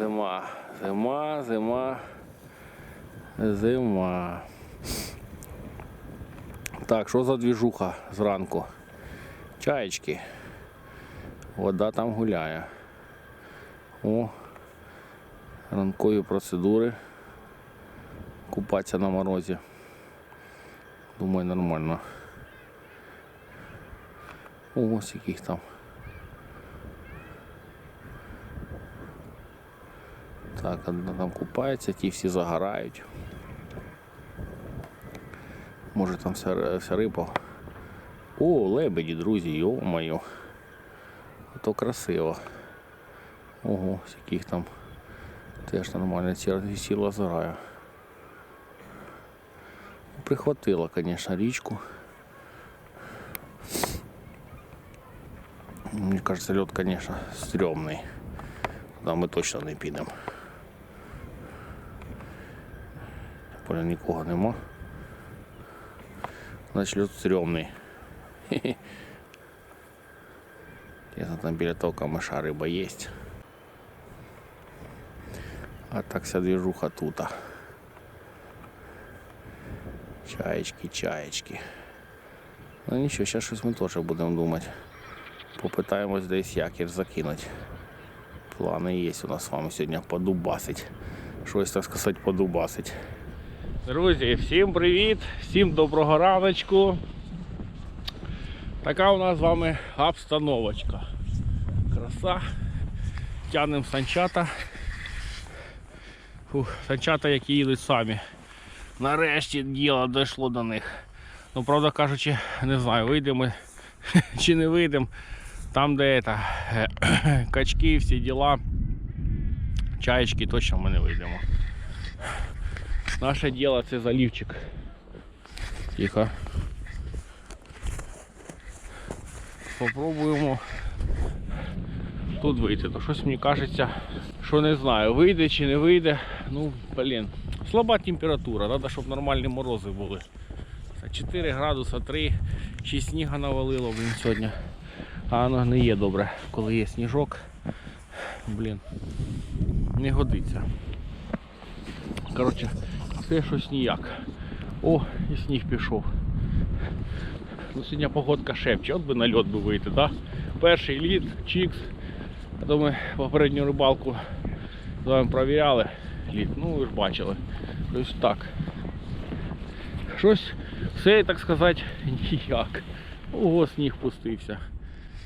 Зима, зима, зима, зима. Так, що за двіжуха зранку? Чаєчки. Вода там гуляє. О, ранкові процедури. Купатися на морозі. Думаю, нормально. О, ось яких там. Так, одна там купається, ті всі загорають. Може там вся, вся риба. О, лебеді, друзі, йо-моє. То красиво. Ого, яких там теж нормально сіла заграю. Прихватила, звісно, річку. Мені кажется, лед, конечно, стрёмный. Туда ми точно не підемо. Поля нікого нема. Значить лед стрьомний. Ясно, там біля того камыша риба є. А так вся движуха тута. Чаєчки, чаєчки. Ну нічого, зараз щось ми теж будемо думати. Попитаємось десь якір закинути. Плани є у нас з вами сьогодні подубасить. Щось так сказати, подубасить. Друзі, всім привіт, всім доброго раночку. Така у нас з вами обстановочка. Краса. Тянемо санчата. Фух, санчата, які їдуть самі. Нарешті діло дійшло до них. Ну, правда кажучи, не знаю, вийдемо чи не вийдемо. Там, де это, качки, всі діла, чаєчки, точно ми не вийдемо. Наше діло це залівчик. Тихо. Попробуємо тут вийти. То щось мені кажеться, що не знаю, вийде чи не вийде. Ну, блін. Слаба температура, треба, щоб нормальні морози були. 4 градуса 3, 6 сніга навалило блін, сьогодні. А воно не є добре, коли є сніжок. Блін, не годиться. Коротше, все щось ніяк. О, і сніг пішов. Ну, сьогодні погодка шепче, от би на льот би вийти, да? Перший лід, чікс. То ми попередню рибалку з вами провіряли лід. Ну ви ж бачили. Ось так. Щось все, так сказати, ніяк. Ого, сніг пустився.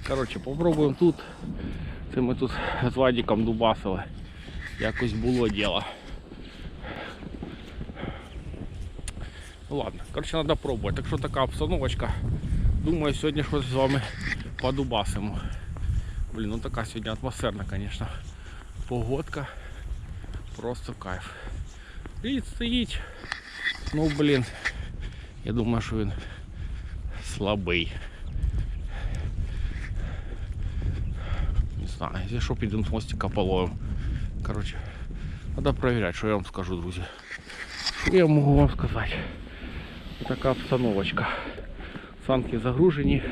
Коротше, попробуємо тут. Це ми тут з Вадиком дубасили. Якось було діло. ладно, коротше, треба пробувати. Так що така обстановочка. Думаю, сьогодні щось з вами подубасимо. Блін, ну така сьогодні атмосферна, звісно. Погодка. Просто кайф. Лід стоїть. Ну блін. Я думаю, що він слабий. Не знаю, якщо що підемо з мостика половим. Короче, треба перевіряти, що я вам скажу, друзі. Що я можу вам сказати? Така обстановочка. Санки загружені.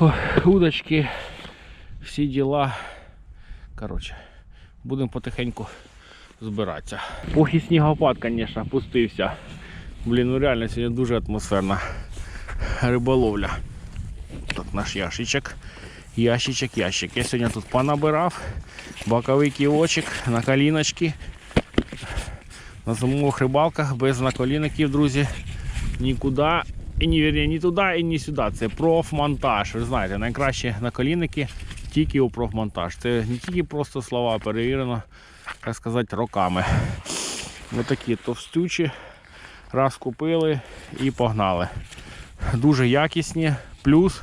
О, удочки, всі діла. Короче, будемо потихеньку збиратися. Ох і снігопад, звісно, пустився. Блін, ну реально сьогодні дуже атмосферна риболовля. Так, наш ящичок. Ящичок, ящик. Я сьогодні тут понабирав. Боковий кілочок на коліночки. На зимових рибалках без наколінників, друзі. Нікуди. І ні, вірні, ні туди, і ні сюди. Це профмонтаж. Ви знаєте, найкращі наколінники тільки у профмонтаж. Це не тільки просто слова, перевірено, так сказати, роками. Ось такі товстючі. Раз купили і погнали. Дуже якісні. Плюс,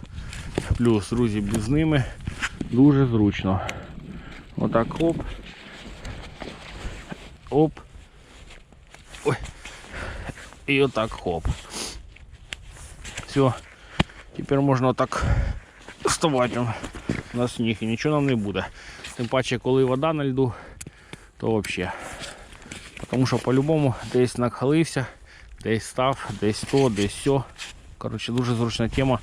плюс, друзі, з ними дуже зручно. Отак хоп. Оп. Ой. І отак хоп. Все. Тепер можна отак вставати на сніг і нічого нам не буде. Тим паче, коли вода на льду, то взагалі. Тому що по-любому десь нахилився, десь став, десь то, десь сьо. Коротше, дуже зручна тема.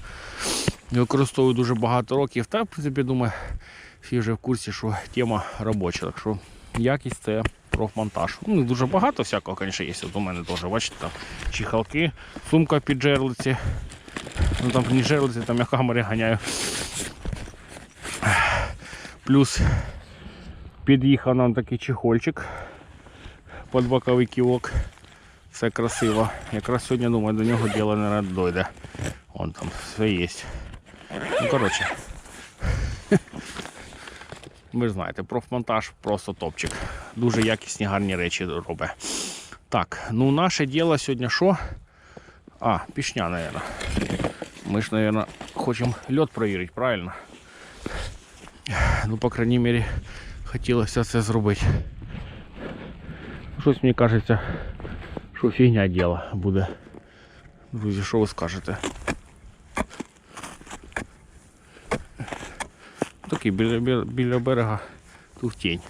Використовую дуже багато років. Та, в принципі, думаю, всі вже в курсі, що тема робоча. Так що якість це профмонтаж. Ну, дуже багато всякого, звісно, є. От у мене теж, бачите, там чихалки, сумка під джерлиці. Ну там не жерлиці, там я камери ганяю. Плюс під'їхав нам такий чехольчик під боковий кілок. Все красиво. Якраз сьогодні думаю, до нього діло не дойде. Вон там все є. Ну коротше. Ви ж знаєте, профмонтаж просто топчик. Дуже якісні гарні речі робить. Так, ну наше діло сьогодні що? А, пішня, мабуть. Ми ж, мабуть, хочемо льот перевірити, правильно? Ну, по крайній мірі, хотілося це зробити. Щось мені кажеться, що фігня діло буде. Друзі, що ви скажете? Такий біля, біля, біля берега тінь.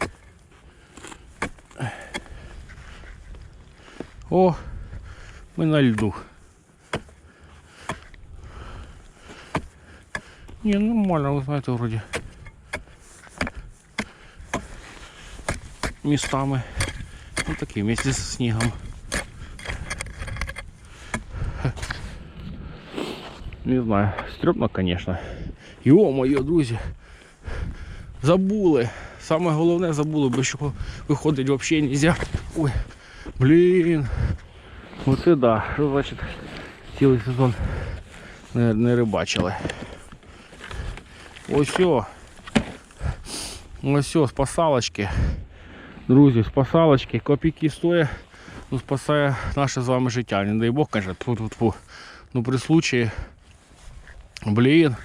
О, ми на льду. Ні, нормально, ви знаєте, вроді. Містами. Ну такий вместе з снігом. Не знаю, стрьомно, конечно. Йо-моє, друзі. Забули. Саме головне забули, бо чого виходить взагалі нельзя. Ой, блін. Оце да. Що значить цілий сезон не, не рибачили. Ось о. Ось спасалочки. Друзі, спасалочки, копійки стоять, ну спасає наше з вами життя. Не дай Бог, каже, тьфу -тьфу -тьфу. Ну при случаї, блін,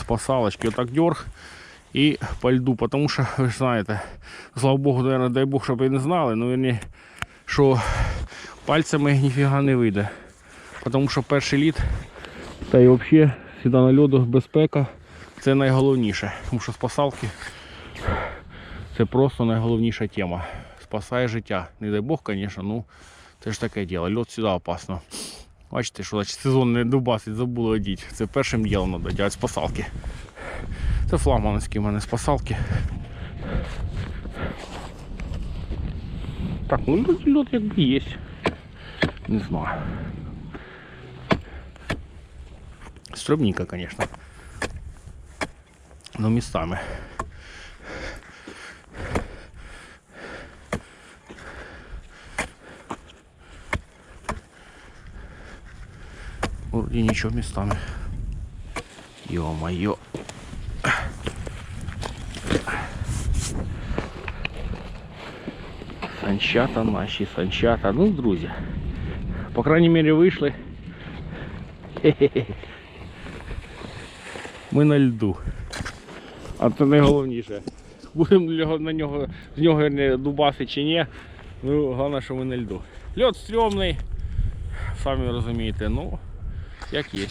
спасалочки, отак дерг і по льду, тому що, ви ж знаєте, слава Богу, наверное, дай Бог, щоб ви не знали, ну верні, що пальцями ніфіга не вийде. Тому що перший лід, та й взагалі сюди на льоду безпека, це найголовніше. Тому що спасалки це просто найголовніша тема. Спасає життя. Не дай Бог, звісно, ну це ж таке діло. Льот сюди опасно. Бачите, що значить сезон не дубасить, забули одіть. Це першим ділом треба робити спасалки. Це флагманські в мене спасалки. Так, ну льот якби є. Не знаю. Стрёмненько, конечно. Но местами. Вроде ничего местами. Ё-моё. Санчата наші, санчата. Ну, друзі. По крайній мірі вийшли. Ми на льду. А це найголовніше. Будемо на нього, з нього не дубаси чи ні. Ну, головне, що ми на льду. Льот стрьомний, самі розумієте, ну, як є.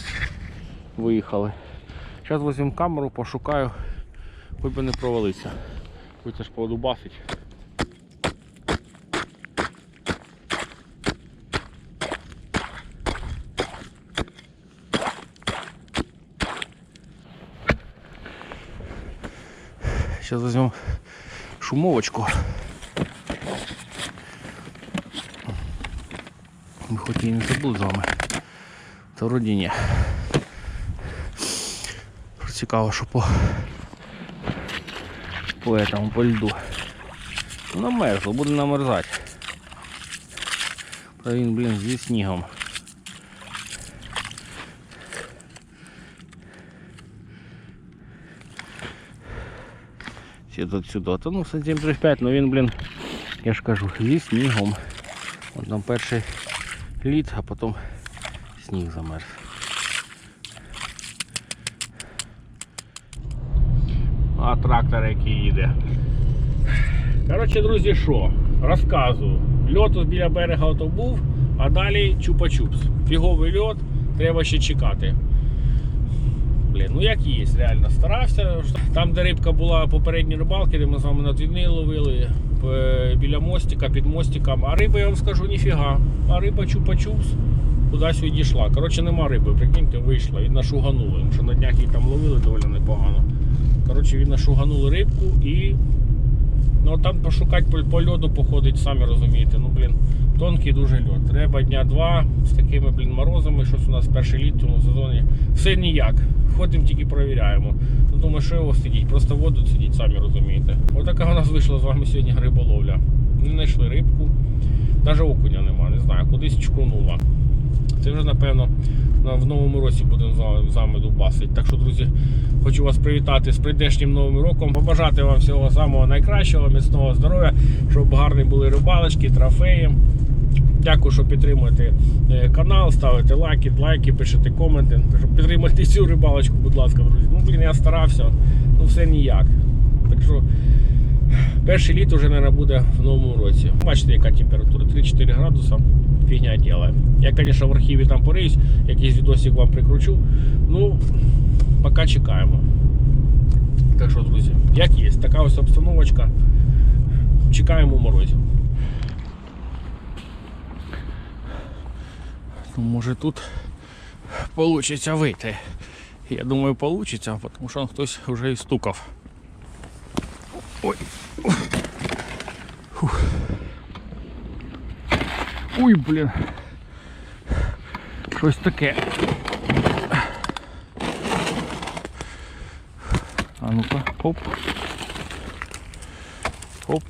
Виїхали. Зараз візьмемо камеру, пошукаю, хоч би не провалитися. Хоч це ж подубасить. Сейчас возьмем шумовочку. Ми хоч і не забули з вами. Та вроді ні. Цікаво, що по, этому, по льду. Намерзло, буде намерзати. Та він, блін, зі снігом. Сюди сюди. Та ну сантиметрів 5, ну він, блін, я ж кажу, зі снігом. От там перший лід, а потім сніг замерз. А трактор який їде. Коротше, друзі, що? Розказую. Льот біля берега ото був, а далі чупа-чупс. Фіговий льот, треба ще чекати. Блін, ну як є, реально старався. Там, де рибка була попередні рибалки, де ми з вами на двійни ловили біля мостика, під мостиком. А риба, я вам скажу, ніфіга. А риба чупа-чупс кудись відійшла. Коротше, нема риби, прикиньте, вийшла і нашуганули. Тому що на днях її там ловили доволі непогано. Коротше, він нашуганули рибку і. Ну там пошукати по, по льоду походить, самі розумієте. Ну, блін, тонкий дуже льод. Треба дня два з такими, блін, морозами, щось у нас перший літ в цьому сезоні. Все ніяк. Ходимо тільки провіряємо. Ну, думаю, що його сидіть, просто воду сидіть, самі розумієте. Отака у нас вийшла з вами сьогодні риболовля. Не знайшли рибку, навіть окуня нема, не знаю, кудись чкунула. Це вже, напевно, в новому році будемо з вами дубасити. Так що, друзі, хочу вас привітати з прийдешнім новим роком. Побажати вам всього самого найкращого, міцного здоров'я, щоб гарні були рибалочки, трофеї. Дякую, що підтримуєте е, канал, ставите лайки, лайки, пишете коменти. Підтримуйте цю рибалочку, будь ласка, друзі. Ну, блін, я старався, ну все ніяк. Так що перше літо вже, мабуть, буде в новому році. Бачите, яка температура? 3-4 градуса. Фігня діла. Я, звісно, в архіві там пориюсь, якийсь відосик вам прикручу. Ну, поки чекаємо. Так що, друзі, як є, така ось обстановочка. Чекаємо морозів. Ну, може тут вийде вийти. Я думаю, вийде, тому що хтось вже і стукав. Ой. Фух. Ой, блін. Щось таке. А ну-ка, оп. Оп.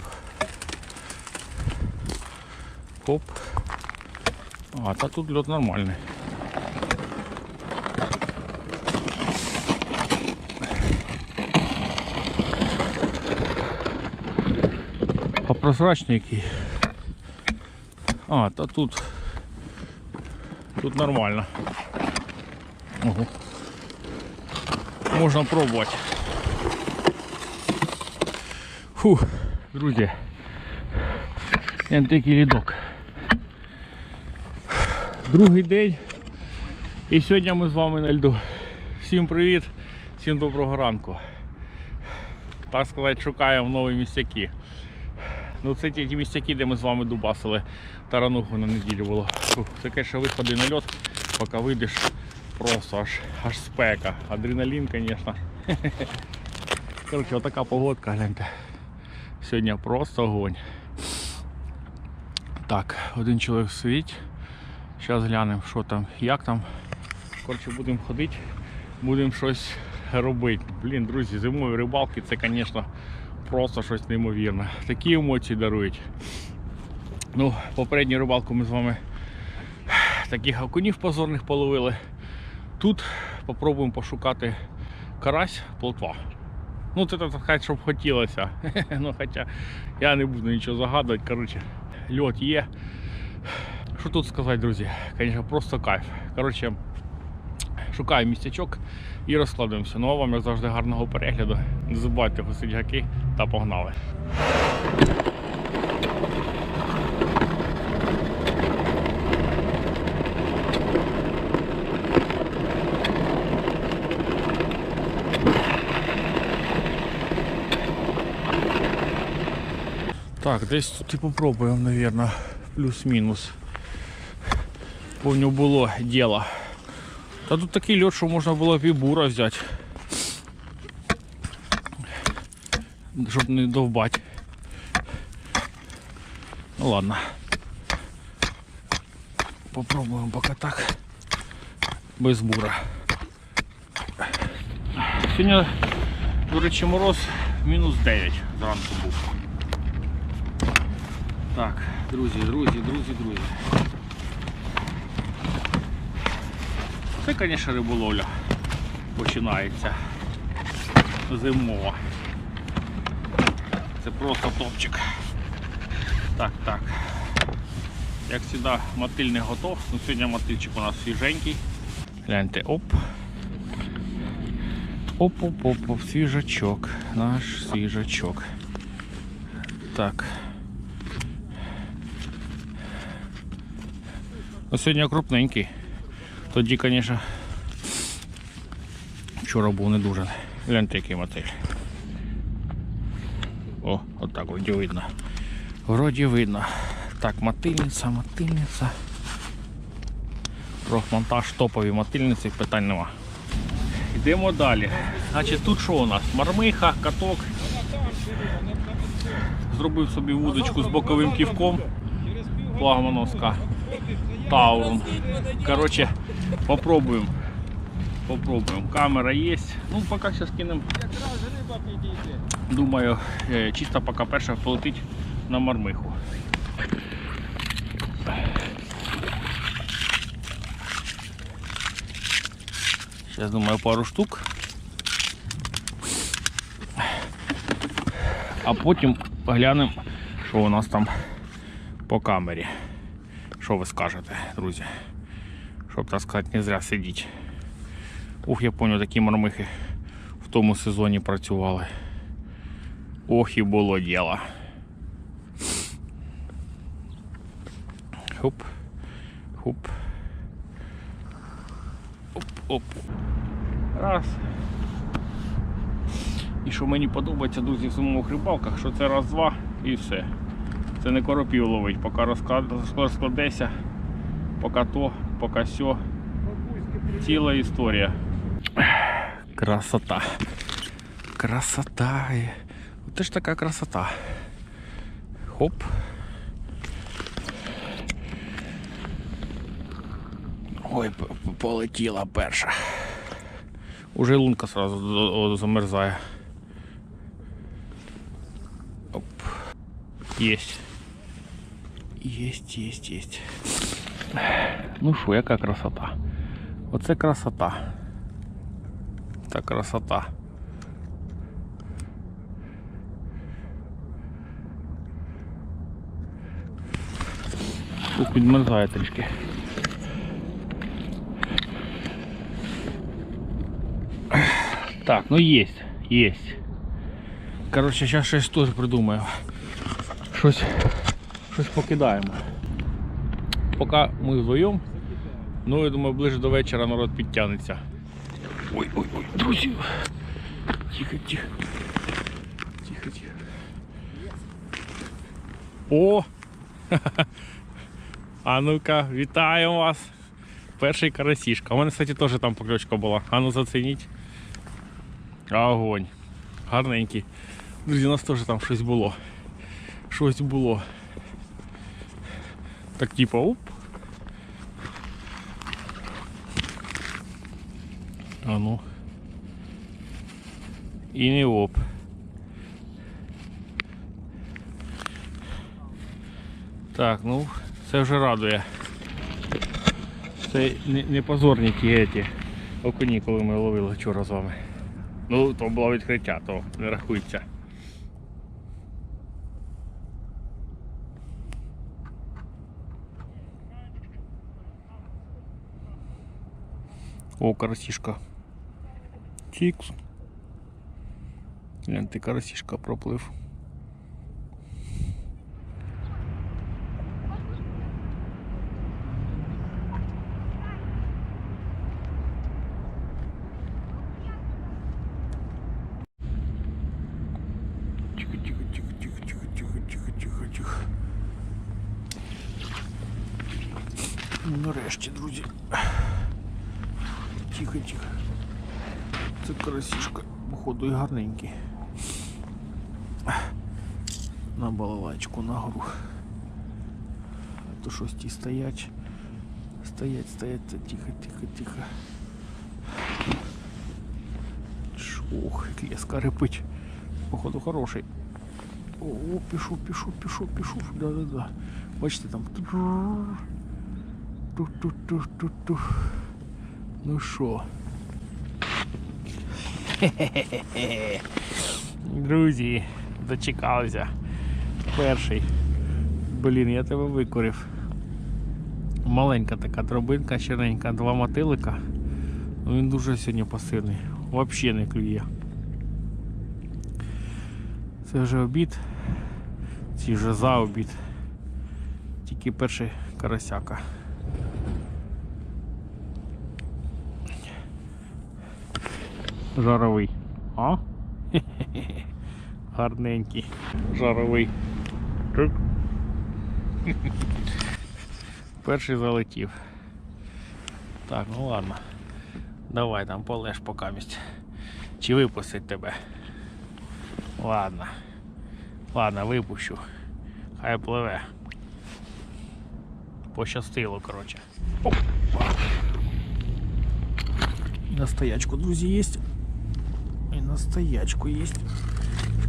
Оп. А, та тут лед нормальний. А. А, та тут. Тут нормально. Ого. Можна пробувати. Фух, друзі. Ен такий лідок. Другий день. І сьогодні ми з вами на льду. Всім привіт, всім доброго ранку. Так сказати, шукаємо нові місцяки. Ну це ті, місцяки, де ми з вами дубасили тарануху на неділю було. Таке, що виходи на льот, поки вийдеш, просто аж, аж спека. Адреналін, звісно. Коротше, отака погодка, гляньте. Сьогодні просто огонь. Так, один чоловік сидить. Зараз глянемо, що там, як там. Коротше, будемо ходити, будемо щось робити. Блін, друзі, зимові рибалки це, звісно, просто щось неймовірне. Такі емоції дарують. Ну, попередню рибалку ми з вами таких окунів позорних половили. Тут попробуємо пошукати карась, плотва. Ну, це так щоб хотілося. ну, хоча я не буду нічого загадувати. Коротше, льот є. Що тут сказати, друзі? Звісно, просто кайф. Коротше, шукаю місцячок і розкладуємося. Ну а вам, як завжди, гарного перегляду. Не забувайте гасити гаки та погнали. Так, десь тут і попробуємо, мабуть, плюс-мінус. Помню було діло. Та тут такий льот, що можна було б і бура взяти. Щоб не довбати. Ну ладно. Попробуємо поки так. Без бура. Сьогодні, до речі, мороз мінус 9 зранку був. Так, друзі, друзі, друзі, друзі. Це, звісно, риболовля починається зимова. Це просто топчик. Так, так. Як завжди, мотиль не готов. Ну, сьогодні мотильчик у нас свіженький. Гляньте, оп. Оп-оп-оп, свіжачок. Наш свіжачок. Так. Ну, сьогодні крупненький. Тоді, звісно, вчора був не дуже. Гляньте, який мотиль. О, отак вроді видно. Вроді видно. Так, мотильниця, мотильниця. Про монтаж топові мотильниці питань нема. Йдемо далі. Значить, тут що у нас? Мармиха, каток. Зробив собі вудочку з боковим ківком. Флагмановська. Таурон. Короче, попробуем. Попробуем. Камера есть. Ну, пока сейчас кинем. Думаю, е, чисто поки перша полетить на мармиху. Сейчас думаю пару штук. А потім поглянемо, що у нас там по камері. Що ви скажете, друзі? Щоб так сказати, не зря сидіть. Ух, я пам'ятаю, такі мармихи в тому сезоні працювали. Ох і було діло. Хоп. Хоп. Оп, оп. Раз. І що мені подобається, друзі, в зимових рибалках, що це раз-два і все. Це не коропів ловить, поки розклад- розкладеться, поки то, поки сьо. Ціла історія. Красота. Красота. Це ж така красота. Хоп. Ой, п- п- полетіла перша. Уже лунка сразу до- о, замерзає. Оп. Есть. Есть, есть, есть. Ну що, яка красота? Оце красота. Та красота. Тут підмерзає трішки. Так, ну есть, есть. Короче, сейчас щось теж придумаю. Щось, щось покидаємо. Поки ми вдвоєм, ну я думаю, ближе до вечора народ підтягнеться. Ой, ой, ой, друзі. Тихо, тихо. Тихо, тихо. О! А ну-ка, вітаю вас. Перший карасішка. У мене, кстати, теж там покльочка була. А ну зацініть. Огонь. Гарненький. Друзі, у нас теж там щось було. Щось було. Так типа оп. А ну. І не оп. Так, ну, це вже радує. Це не, позорні ті еті окуні, коли ми ловили вчора з вами. Ну, то було відкриття, то не рахується. О, карасішка. TX. Гляньте, карасішка проплив. Нарешті, друзі. Тихо, тихо. Це карасішка, походу, і гарненький. На балалайчку на гору. А то щось ті стоять. Стоять, стоять, тихо, тихо, тихо. Шух, як леска репить. Походу хороший. О, о, пишу, пишу, пишу, пишу. Да, да, да. Бачите там. Ту-ту-ту-ту-ту. Ну що? Друзі, дочекалися. Перший. Блін, я тебе викурив. Маленька така дробинка, черненька, два мотилика. Ну він дуже сьогодні пасивний. Взагалі не клює. Це вже обід. Ці вже за обід. Тільки перший карасяка. Жаровий. А? Гарненький. Жаровий. Чик. Перший залетів. Так, ну ладно. Давай там полеж покамість. Чи випустить тебе? Ладно. Ладно, випущу. Хай пливе. Пощастило, коротше. На стоячку, друзі, є. Стоячку є.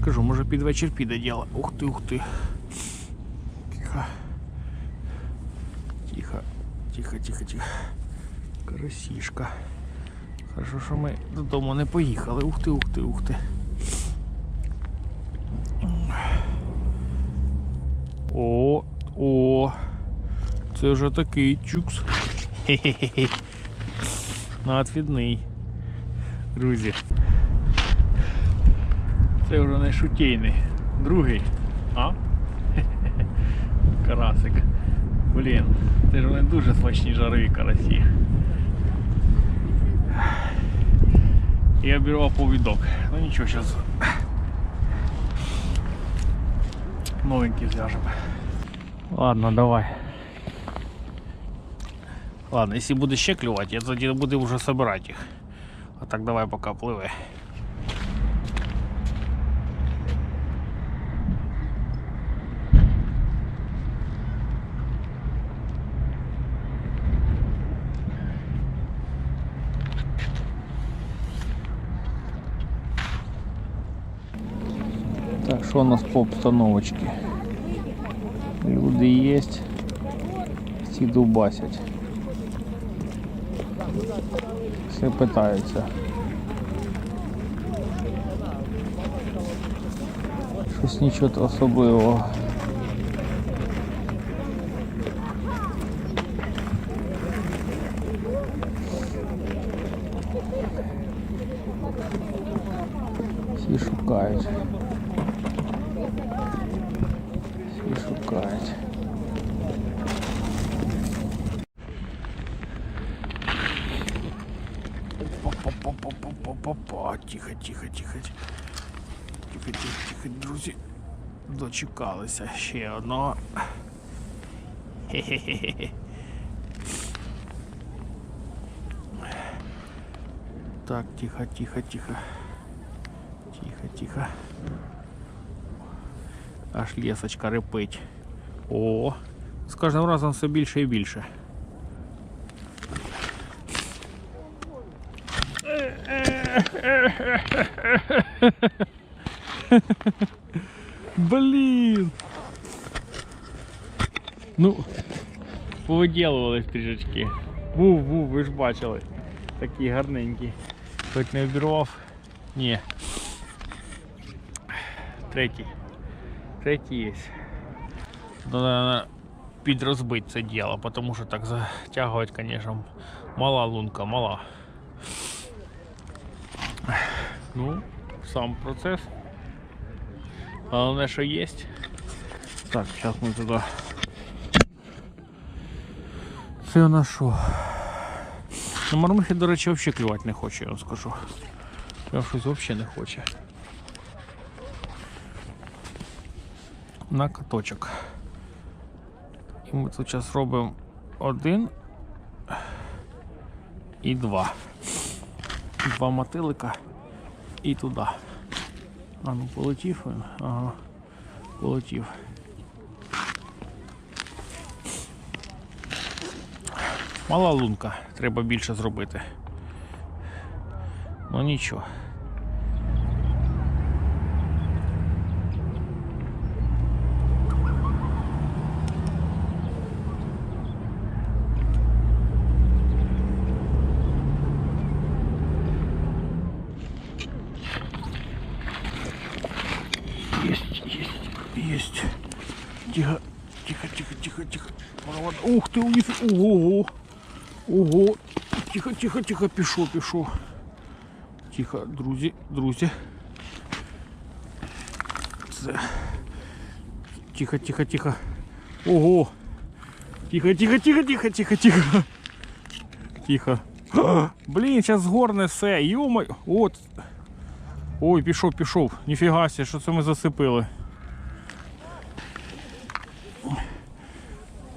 Скажу, може під вечір піде діло. Ух ти, ух ти. Тихо. Тихо, тихо, тихо, тихо. Карасішка. Хорошо, що ми додому не поїхали. Ух ти, ух ти, ух ти. О, о, це вже такий чукс. Хе-хе-хе. Надвідний. Друзі. Це вже не шутейний. Другий. А? Карасик. Блін, це ж вони дуже смачні жарові карасі. Я беру повідок. Ну нічого, зараз новенький зв'яжемо. Ладно, давай. Ладно, если буде ще клювати, я тоді буду вже собирати їх. А так давай поки пливе. Що у нас по обстановочці? Люди є, всі дубасять. Все питаються. Щось нічого особливого. Всі шукають. Всі шукають. Па-па-па-па-па-па. Тихо, тихо, тихо. Тихо, тихо, тихо, друзі. Дочекалися ще одного. Так, тихо, тихо, тихо. Тихо, тихо. Аж лісочка репить. О, з кожним разом все більше і більше. Блін. Ну, повиділувались трішечки. Ву, ву, ви ж бачили. Такі гарненькі. Хоч не обірвав. Ні. Третій. Третій є. Надо підрозбити це діло, тому що так затягувати, звісно, мала лунка, мала. Ну, сам процес. Головне, що є. Так, зараз ми туди. Це у нас? На мармихи, до речі, взагалі клювати не хоче, я вам скажу. Прям щось взагалі не хоче. На каточок. І ми тут зараз робимо один і два. Два мотилика і туди. А ну полетів він. Ага. Полетів. Мала лунка, треба більше зробити. Ну нічого. Есть, есть, есть. Тихо, тихо, тихо, тихо, тихо. Провод- Ух ты, уніф... Ого. Ого. Тихо, тихо, тихо, пішов, пішов. Тихо, друзі, друзі. Це. Тихо, тихо, тихо. Ого. Тихо, тихо, тихо, тихо, тихо, тихо. Тихо. Блін, зараз згорне все. Йомай. От. Ой, пішов, пішов. Ніфіга себе, що це ми засипили.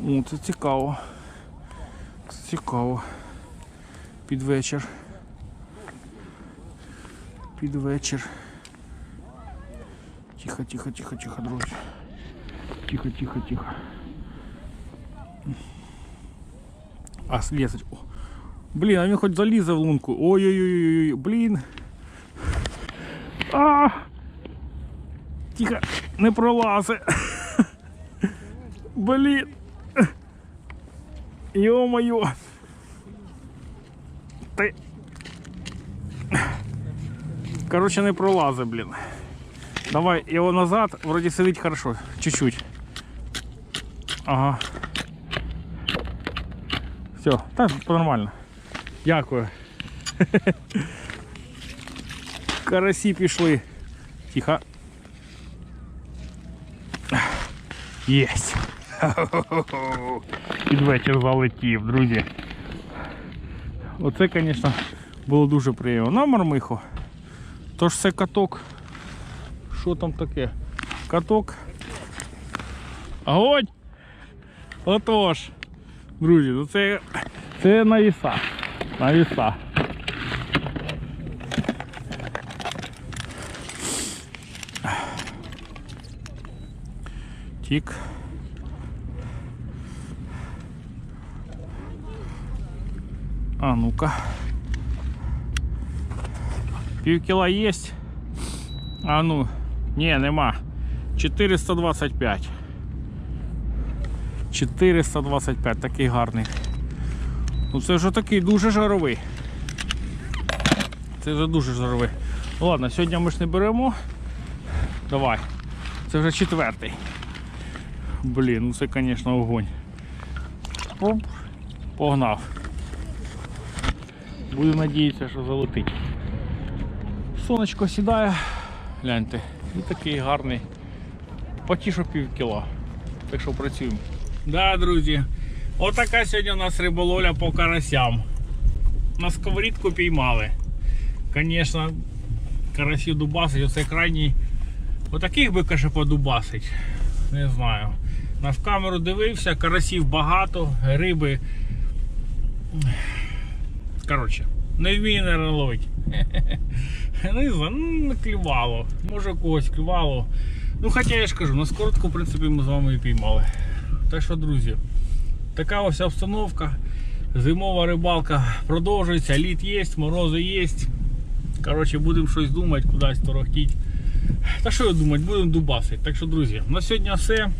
О, це цікаво. Цікаво. Під вечір. Під вечір. Тихо, тихо, тихо, тихо, друзі. Тихо, тихо, тихо. А, слізать. О. Блін, а він хоч залізе в лунку. Ой-ой-ой, блін. А! Тихо, не пролази. Блін. Йо-моє. Ти. Короче, не пролази, блін. Давай його назад, вроді сидить хорошо. Чуть-чуть. Ага. Все, так нормально. Дякую. Карасі пішли. Тихо. Єсть. Під вечір залетів, друзі. Оце, звісно, було дуже приємно. На мармиху. Тож це каток. Що там таке? Каток. Огонь! Отож. Друзі, ну це, це на віса. На віса. Тік. А ну-ка. Пів кіла є. А ну, ні, нема. 425. 425, такий гарний. Ну це вже такий дуже жаровий. Це вже дуже жаровий. Ну, ладно, сьогодні ми ж не беремо. Давай. Це вже четвертий. Блін, ну це, звісно, огонь. Погнав. Буду надіятися, що залетить. Сонечко сідає, гляньте, і такий гарний. Потішу пів кіла. Так що працюємо. Да, друзі. Отака сьогодні у нас риболовля по карасям. На сковорідку піймали. Звісно, карасів дубасить, оце крайній. Отаких би каже подубасить. Не знаю. На в камеру дивився, карасів багато, риби. Коротше, не вмію не ловити. Не знаю, ну не клювало. Може когось клювало. Ну хоча я ж кажу, на скоротку, в принципі, ми з вами і піймали. Так що, друзі, така ось обстановка. Зимова рибалка продовжується, лід є, морози є. Коротше, будемо щось думати, кудись торохтіть. Та що думати, будемо дубасити. Так що, друзі, на сьогодні все.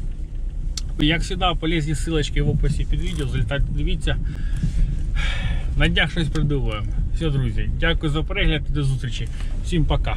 Як завжди, полезні ссылочки в описі під відео. Залітайте, дивіться. На днях щось придумаємо. Все, друзі, дякую за перегляд і до зустрічі. Всім пока.